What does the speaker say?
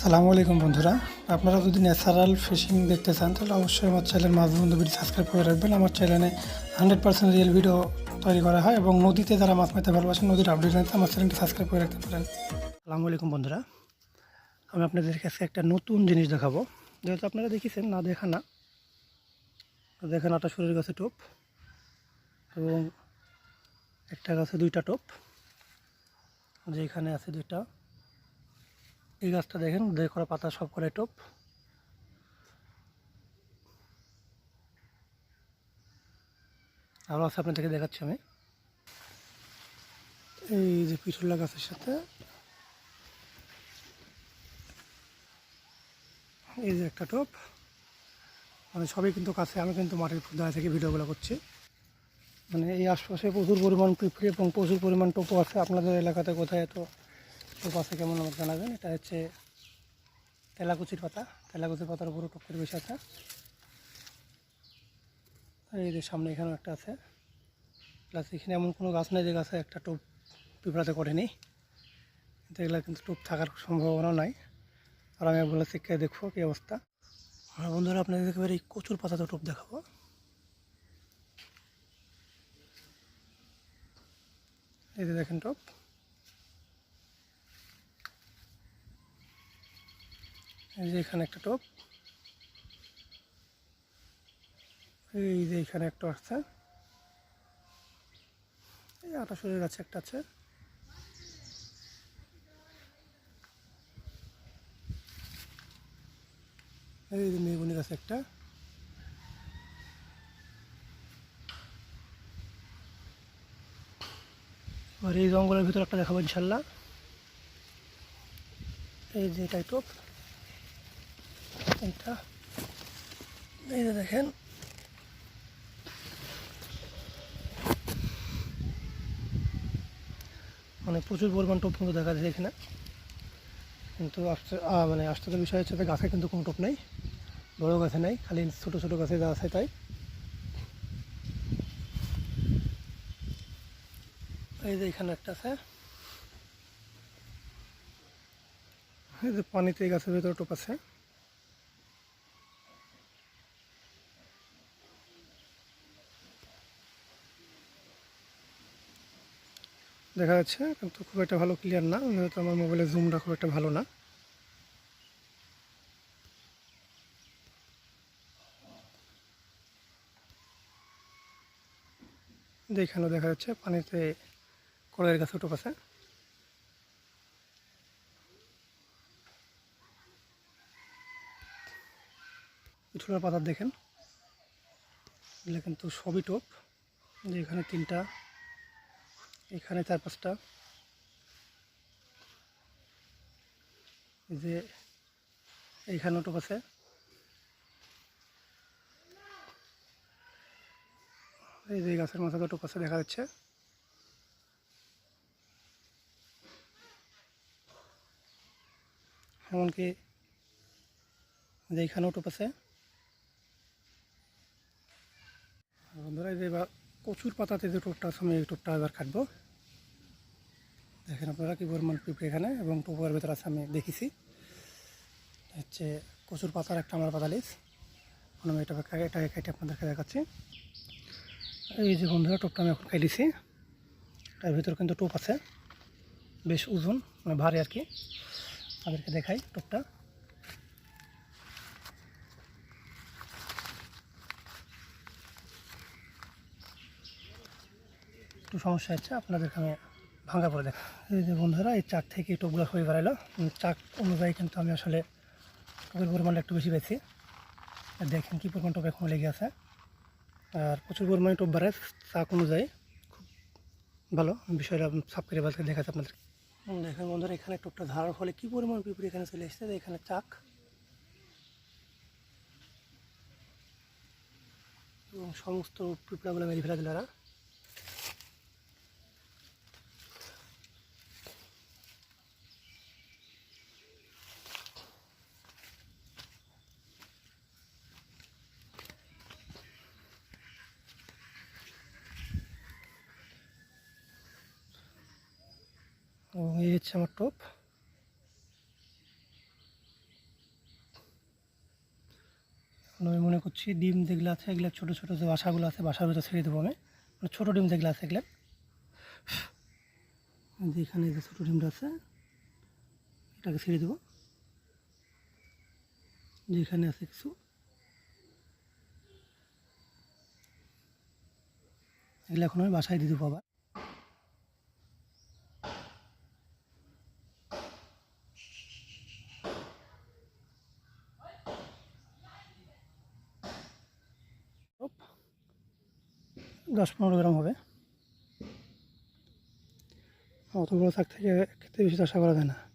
সালামু আলাইকুম বন্ধুরা। আপনারা যদি ন্যাচারাল ফিশিং দেখতে চান, তাহলে অবশ্যই আমার চ্যানেল মাছ বন্ধু ভিডিও সাবস্ক্রাইব করে রাখবেন। আমার চ্যানেলে হান্ড্রেড পার্সেন্ট রিয়েল ভিডিও তৈরি করা হয় এবং নদীতে যারা মাছ মারতে ভালোবাসেন, নদীর আপডেট জানতে আমার চ্যানেলটি সাবস্ক্রাইব করে রাখতে পারেন। সালামু আলাইকুম বন্ধুরা। আমি আপনাদের কাছে একটা নতুন জিনিস দেখাবো। যেহেতু আপনারা দেখেছেন, না দেখা না। দেখেন আটা শরীর গাছে টোপ এবং একটা গাছে দুইটা টোপ। যে এখানে আছে দুইটা। এই গাছটা দেখেন যে করা পাতা, সব করে টোপ। আরও আছে আপনাদেরকে দেখাচ্ছি আমি। এই যে পিঠুল্লা গাছের সাথে, এই যে একটা টোপ। মানে সবই কিন্তু কাছে, আমি কিন্তু মাটির দাঁড়িয়ে থেকে ভিডিওগুলো করছি। মানে এই আশপাশে প্রচুর পরিমাণ পিঁপড়ে এবং প্রচুর পরিমাণ টোপও আছে। আপনাদের এলাকাতে কোথায় এত টোপ আছে কেমন আমাকে জানাবেন? এটা হচ্ছে তেলাকুচির পাতা। তেলাকুচির পাতার উপরে টোপ করে বেশি আছে। এই যে সামনে এখানেও একটা আছে। প্লাস এখানে এমন কোনো গাছ নেই যে গাছে একটা টোপ পিঁপড়াতে করেনি। কিন্তু এগুলো কিন্তু টোপ থাকার সম্ভাবনা নাই। আর আমি বলে শিক্ষা দেখব কী অবস্থা। আর বন্ধুরা, আপনাদের একেবারে এই কচুর পাতাতে টোপ দেখাবো। এই যে দেখেন টপ। এই যে এখানে একটা টোপ। এই যে এখানে একটা আছে এই আটাশরের গাছে একটা আছে। এই যে মেগুনি গাছে একটা। আর এই জঙ্গলের ভিতরে একটা দেখাবো ইনশাল্লাহ। এই যে এটাই টোপ। এইটা এই যে দেখেন। মানে প্রচুর পরিমাণ টোপ কিন্তু দেখা যায় এখানে। কিন্তু আসতে মানে আশ্চর্য বিষয় হচ্ছে গাছে কিন্তু কোনো টোপ নেই। বড় গাছে নেই, খালি ছোটো ছোটো গাছে যা আছে তাই। এই যে এখানে একটা আছে। এই যে পানিতে গাছের ভেতরে টোপ আছে। দেখা যাচ্ছে, কিন্তু খুব একটা ভালো ক্লিয়ার না। যেহেতু আমার মোবাইলের জুমটা খুব একটা ভালো না। এখানেও দেখা যাচ্ছে পানিতে কলের গাছে টোপ আছে পিঠুলার পাতা দেখেন। কিন্তু সবই টোপ যে এখানে তিনটা এখানে চার পাঁচটা। যে এইখানেও টোপ আছে। এই যে গাছের মাথাতে টোপ আছে, দেখা যাচ্ছে। এমনকি যে এইখানেও আছে। বন্ধুরা যে এবার কচুর পাতাতে যে টোপটা আছে, আমি এই টোপটা এবার কাটবো। দেখেন আপনারা কি পরিমাণ পিঁপড়ে এখানে এবং টোপের ভেতর আছে, আমি দেখেছি। হচ্ছে কচুর পাতার একটা আমার পাতা লিস আমি এটাকে এটাকে কেটে আপনাদেরকে দেখাচ্ছি। এই যে বন্ধুরা, টোপটা আমি এখন কেটেছি। তার ভিতর কিন্তু টোপ আছে, বেশ ওজন মানে ভারী আর কি। তাদেরকে দেখাই টোপটা। একটু সমস্যা হচ্ছে, আপনাদেরকে আমি ভাঙা করে দেখ এই যে বন্ধুরা, এই চাক থেকে টোপগুলো হয়ে বেড়াইলো। চাক অনুযায়ী কিন্তু আমি আসলে টোপের পরিমাণটা একটু বেশি পেয়েছি। দেখেন কী পরিমাণ টোপ এখন লেগে আছে। আর প্রচুর পরিমাণে টোপ বাড়ে চাক অনুযায়ী। খুব ভালো বিষয়টা সাফ করে করে দেখাচ্ছে আপনাদের। দেখেন বন্ধুরা, এখানে টোপটা ধারার ফলে কী পরিমাণ পিঁপড়ে এখানে চলে এসেছে। এখানে চাক। এবং সমস্ত পিঁপড়াগুলো মেরে ফেলা দিল এবং এই হচ্ছে আমার টপ। আমি মনে করছি ডিম দেখলে আছে, এগুলো ছোটো ছোটো যে বাসাগুলো আছে, বাসার ভিতরে ছেড়ে দেবো আমি। মানে ছোটো ডিম দেখলে আছে, এগুলো। যেখানে যে ছোটো ডিমটা আছে, এটাকে ছেড়ে দেবো। যেখানে আছে কিছু। এগুলো এখন আমি বাসায় দিয়ে দেবো আবার। দশ পনেরো গ্রাম হবে। অত বড় থাকতে থেকে খেতে বেশি চাষা করা যায় না।